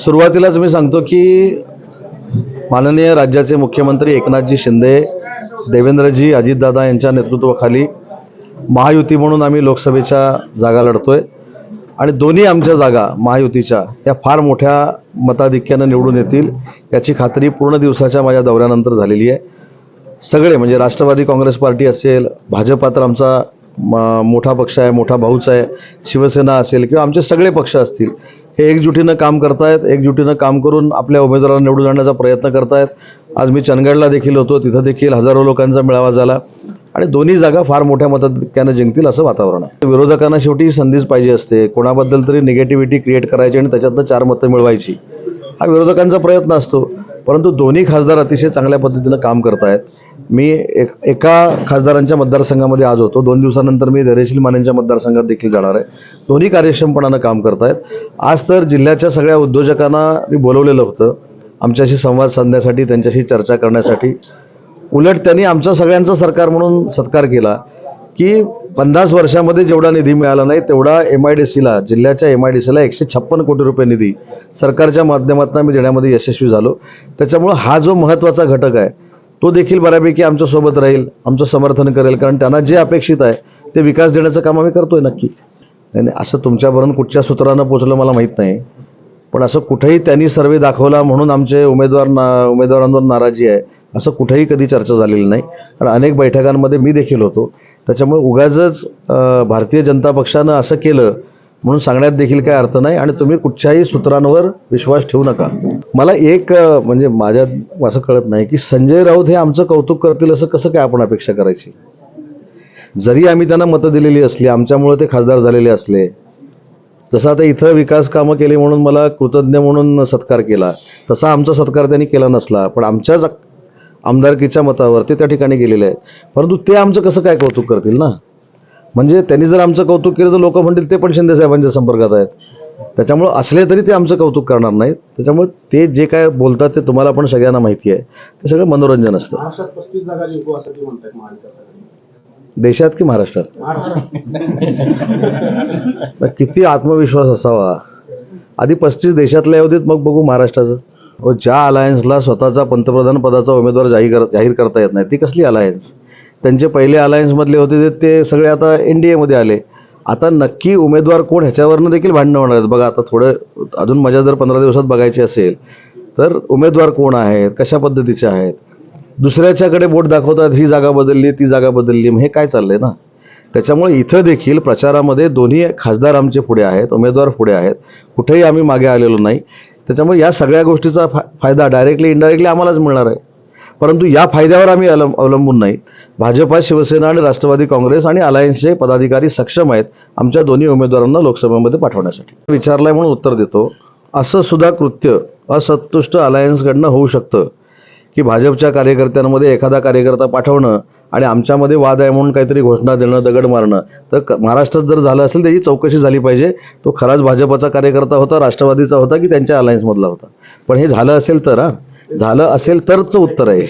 सुरुवातीलाच मी सांगतो की माननीय राज्याचे मुख्यमंत्री एकनाथजी शिंदे देवेंद्रजी अजितदादा यांच्या नेतृत्वाखाली महायुती म्हणून आम्ही लोकसभेच्या जागा लढतोय. आणि दोन्ही आमच्या जागा महायुतीच्या या फार मोठ्या मताधिक्यानं निवडून येतील याची खात्री पूर्ण दिवसाच्या माझ्या दौऱ्यानंतर झालेली आहे. सगळे म्हणजे राष्ट्रवादी काँग्रेस पार्टी असेल भाजपा तर आमचा म- मोठा पक्ष आहे मोठा भाऊच आहे शिवसेना असेल किंवा आमचे सगळे पक्ष असतील हे एकजुटीनं काम करतायत एकजुटीनं काम करून आपल्या उमेदवारांना निवडून आणण्याचा प्रयत्न करतायत. आज मी चंदगडला देखील होतो तिथं देखील हजारो लोकांचा मेळावा झाला. आणि दोन्ही जागा फार मोठ्या मताधिक्यानं जिंकतील असं वातावरण आहे. विरोधकांना शेवटी संधीच पाहिजे असते. कोणाबद्दल तरी निगेटिव्हिटी क्रिएट करायची आणि त्याच्यातनं चार मतं मिळवायची. हा विरोधकांचा प्रयत्न असतो. परंतु दोन्ही खासदार अतिशय चांगल्या पद्धतीनं काम करतायत. मी एक एका खासदारांच्या मतदारसंघामध्ये आज होतो. दोन दिवसानंतर मी धैर्यशील मानेंच्या मतदारसंघात देखील जाणार आहे. दोन्ही कार्यक्षमपणानं काम करतायत. आज तर जिल्ह्याच्या सगळ्या उद्योजकांना मी बोलवलेलं होतं. आमच्याशी संवाद साधण्यासाठी त्यांच्याशी चर्चा करण्यासाठी. उलट त्यांनी आमचा सगळ्यांचा सरकार म्हणून सत्कार केला की पन्नास वर्षामध्ये जेवढा निधी मिळाला नाही तेवढा एम आय डी सीला जिल्ह्याच्या एम आय डी सीला एकशे छप्पन कोटी रुपये निधी सरकारच्या माध्यमातून आम्ही देण्यामध्ये यशस्वी झालो. त्याच्यामुळं हा जो महत्त्वाचा घटक आहे तो देखील बऱ्यापैकी आमच्यासोबत राहील आमचं समर्थन करेल कारण त्यांना जे अपेक्षित आहे ते विकास देण्याचं काम आम्ही करतोय नक्की. नाही नाही, असं तुमच्यापर्यंत कुठच्या सूत्रानं पोचलं मला माहीत नाही. पण असं कुठेही त्यांनी सर्वे दाखवला म्हणून आमचे उमेदवार ना उमेदवारांवर नाराजी आहे असं कुठेही कधी चर्चा झालेली नाही. कारण अनेक बैठकांमध्ये मी देखील होतो. त्याच्यामुळे उगाचच भारतीय जनता पक्षानं असं केलं म्हणून सांगण्यात देखील काय अर्थ नाही आणि तुम्ही कुठच्याही सूत्रांवर विश्वास ठेवू नका. मला एक म्हणजे माझ्यात असं कळत नाही की संजय राऊत हे आमचं कौतुक करतील असं कसं काय आपण अपेक्षा करायची? जरी आम्ही त्यांना मतं दिलेली असली आमच्यामुळे ते खासदार झालेले असले जसं आता इथं विकास कामं केली म्हणून मला कृतज्ञ म्हणून सत्कार केला तसा आमचा सत्कार त्यांनी केला नसला पण आमच्याच आमदारकीच्या मतावर ते त्या ठिकाणी गेलेले आहेत. परंतु ते आमचं कसं काय कौतुक करतील ना? म्हणजे त्यांनी जर आमचं कौतुक केलं तर लोक म्हणतील ते पण शिंदे साहेबांच्या संपर्कात आहेत. त्याच्यामुळं असले तरी ते आमचं कौतुक करणार नाहीत. त्याच्यामुळे ते जे काय बोलतात ते तुम्हाला पण सगळ्यांना माहिती आहे. ते सगळं मनोरंजन असतं. देशात की महाराष्ट्रात? किती आत्मविश्वास असावा. आधी पस्तीस देशातल्या देत मग बघू महाराष्ट्राचं. व ज्या अलायन्सला स्वतःचा पंतप्रधान पदाचा उमेदवार जाहीर कर जाहीर करता येत नाही ती कसली अलायन्स? त्यांचे पहिले अलायन्समधले होते ते- ते सगळे आता एन डी एमध्ये आले. आता नक्की उमेदवार कोण ह्याच्यावरनं देखील भांडणं होणार आहेत. बघा आता थोडं अजून मजा जर पंधरा दिवसात बघायची असेल तर उमेदवार कोण आहेत? कशा पद्धतीचे आहेत? दुसऱ्याच्याकडे बोट दाखवतात ही जागा बदलली ती जागा बदलली मग हे काय चाललंय ना? त्याच्यामुळे इथं देखील प्रचारामध्ये दोन्ही खासदार आमचे पुढे आहेत उमेदवार पुढे आहेत. कुठेही आम्ही मागे आलेलो नाही. त्याच्यामुळे या सगळ्या गोष्टीचा फा फायदा डायरेक्टली इनडायरेक्टली आम्हालाच मिळणार आहे. परंतु या फायद्यावर आम्ही अवलंबून नाही. भाजपा शिवसेना आणि राष्ट्रवादी काँग्रेस आणि अलायन्सचे पदाधिकारी सक्षम आहेत आमच्या दोन्ही उमेदवारांना लोकसभेमध्ये पाठवण्यासाठी. विचारलंय म्हणून उत्तर देतो. असं सुद्धा कृत्य असंतुष्ट अलायन्सकडनं होऊ शकतं की भाजपच्या कार्यकर्त्यांमध्ये एखादा कार्यकर्ता पाठवणं आणि आमच्यामध्ये वाद आहे म्हणून काहीतरी घोषणा देणं दगड मारणं तर महाराष्ट्रात जर झालं असेल त्याची चौकशी झाली पाहिजे. तो खराच भाजपचा कार्यकर्ता होता राष्ट्रवादीचा होता की त्यांच्या अलायन्समधला होता. पण हे झालं असेल तर हां? झालं असेल तरचं उत्तर आहे.